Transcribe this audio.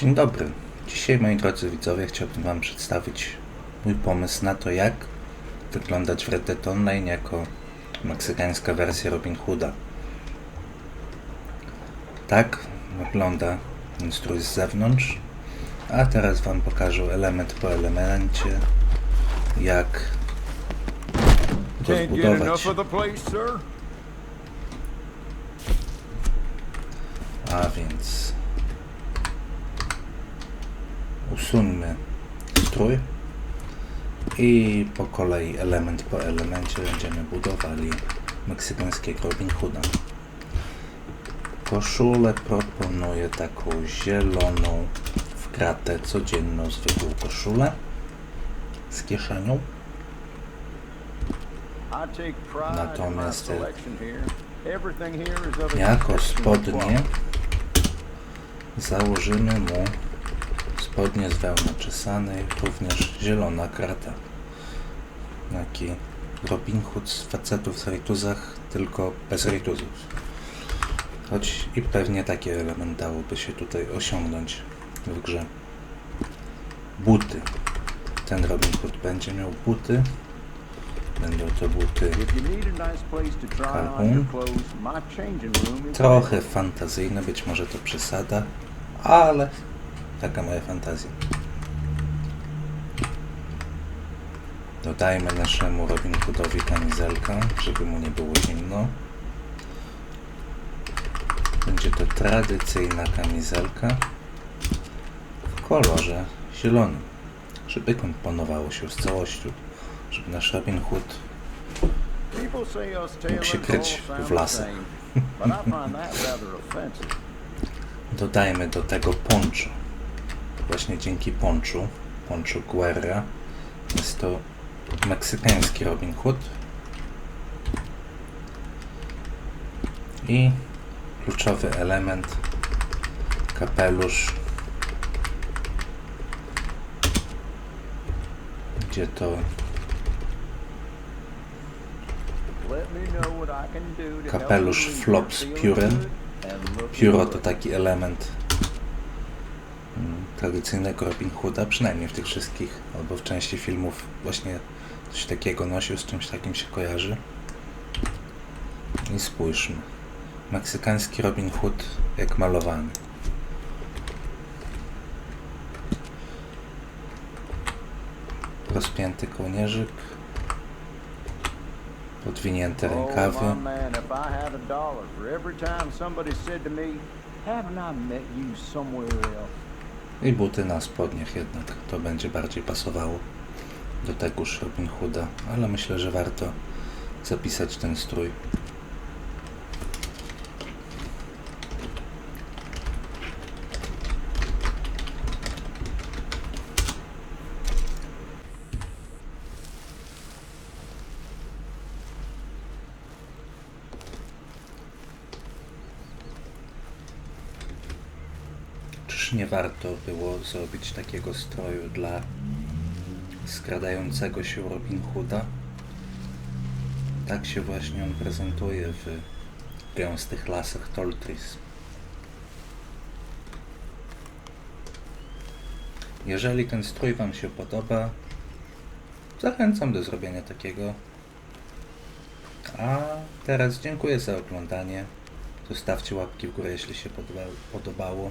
Dzień dobry. Dzisiaj, moi drodzy widzowie, chciałbym Wam przedstawić mój pomysł na to, jak wyglądać w Red Dead Online jako meksykańska wersja Robin Hooda. Tak wygląda strój z zewnątrz, a teraz Wam pokażę element po elemencie, jak go zbudować. A więc usuńmy strój i po kolei element po elemencie będziemy budowali meksykańskiego Robin Hooda. Koszulę proponuję taką zieloną w kratę, codzienną zwykłą koszulę z kieszenią. Natomiast, Jako spodnie założymy mu spodnie z wełny czesanej, również zielona krata. Taki Robin Hood z facetów w rejtuzach, tylko bez rejtuzów. Choć i pewnie taki element dałoby się tutaj osiągnąć w grze. Buty. Ten Robin Hood będzie miał buty. Będą to buty is Trochę fantazyjne, być może to przesada, ale taka moja fantazja. Dodajmy naszemu Robin Hoodowi kamizelkę, żeby mu nie było zimno. Będzie to tradycyjna kamizelka w kolorze zielonym, żeby komponowało się z całością, żeby nasz Robin Hood Mógł się kryć w lasach. Dodajmy do tego ponczu. Właśnie dzięki ponczu, ponczu Guerra, jest to meksykański Robin Hood. I kluczowy element, kapelusz, gdzie to Kapelusz you leave flop z here feeling piórem. good and looking Pióro to taki element tradycyjnego Robin Hooda, przynajmniej w tych wszystkich, albo w części filmów właśnie coś takiego nosił, z czymś takim się kojarzy. I spójrzmy. Meksykański Robin Hood jak malowany. Rozpięty kołnierzyk. Podwinięte rękawy. Oh, man, if I buty na spodniach jednak. To będzie bardziej pasowało do tegoż Robin Hooda, ale myślę, że warto zapisać ten strój. Nie warto było zrobić takiego stroju dla skradającego się Robin Hooda? Tak się właśnie on prezentuje w gęstych lasach Toltris. Jeżeli ten strój Wam się podoba, zachęcam do zrobienia takiego. A teraz dziękuję za oglądanie. Zostawcie łapki w górę, jeśli się podoba- podobało.